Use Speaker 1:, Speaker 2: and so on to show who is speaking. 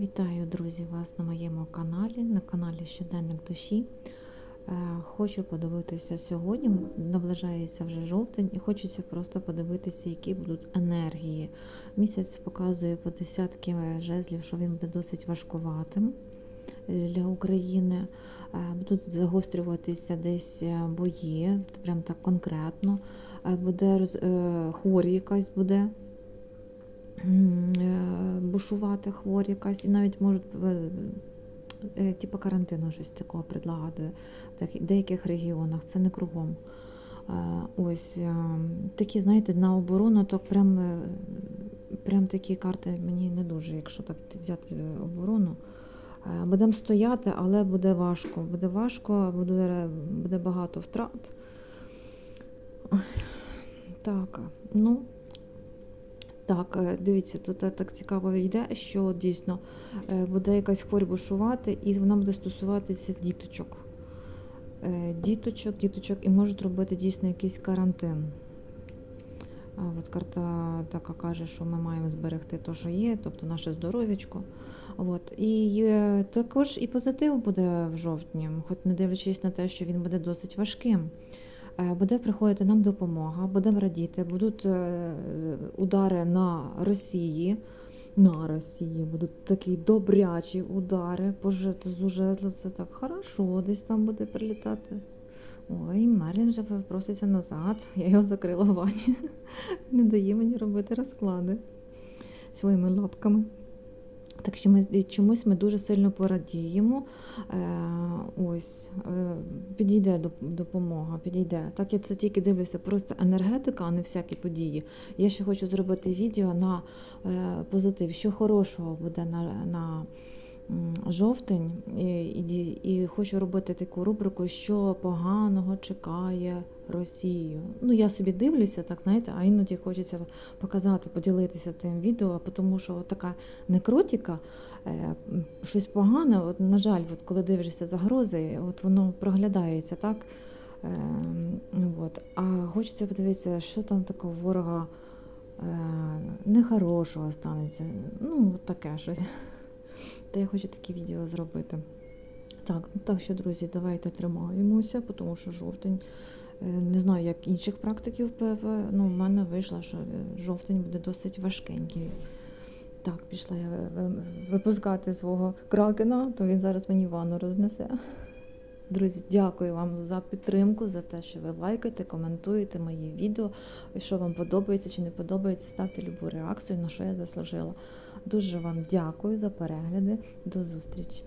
Speaker 1: Вітаю, друзі, вас на моєму каналі, на каналі Щоденник душі. Е, Хочу подивитися сьогодні. Наближається вже жовтень, і хочеться просто подивитися, які будуть енергії. Місяць показує по десятки жезлів, що він буде досить важкуватим для України. Е, Будуть загострюватися десь е, бої, прям так конкретно. Е, Буде роз- е, хворі якась буде е, бушувати хворі якась, і навіть можуть е, е, типу карантину щось такого предлагати в деяких регіонах, це не кругом. Е, Ось такі, знаєте, на оборону, то прям, прям такі карти мені не дуже, якщо так взяти оборону. Будемо стояти, але буде важко. Буде важко, буде, буде багато втрат. Так, ну. Так, е, дивіться, тут е, так цікаво йде, що дійсно е, буде якась хворь бушувати, і вона буде стосуватися діточок. Діточок, діточок, і можуть робити дійсно якийсь карантин. От карта така каже, що ми маємо зберегти те, що є, тобто наше здоров'ячко. От. І також і позитив буде в жовтні, хоч не дивлячись на те, що він буде досить важким. Е, Буде приходити нам допомога, будемо радіти, будуть е, удари на Росії. На Росії будуть такі добрячі удари по жезлу, жезлу. Це так хорошо, десь там буде прилітати. Ой, Мерлін вже проситься назад. Я його закрила в ванні. Не дає мені робити розклади своїми лапками. Так що ми чомусь ми дуже сильно порадіємо. Е, ось е, підійде допомога, підійде. Так я це тільки дивлюся, просто енергетика, а не всякі події. Я ще хочу зробити відео на е, позитив, що хорошого буде на, на жовтень, і, і, і хочу робити таку рубрику, що поганого чекає Росію. Ну, я собі дивлюся, так знаєте, а іноді хочеться показати, поділитися тим відео, тому що така некротіка, е, щось погане, от, на жаль, от, коли дивишся загрози, от воно проглядається, так? Е, ну, от. А хочеться подивитися, що там такого ворога е, нехорошого станеться. Ну, от таке щось. Та я хочу такі відео зробити. Так, ну так що, друзі, давайте тримаємося, тому що жовтень. Е, Не знаю, як інших практиків ПВ, ну, в мене вийшло, що е, жовтень буде досить важкенький. Так, пішла я ви- випускати свого кракена, то він зараз мені ванну рознесе. Друзі, дякую вам за підтримку, за те, що ви лайкаєте, коментуєте мої відео. Що вам подобається чи не подобається, ставте любу реакцію, на що я заслужила. Дуже вам дякую за перегляди. До зустрічі!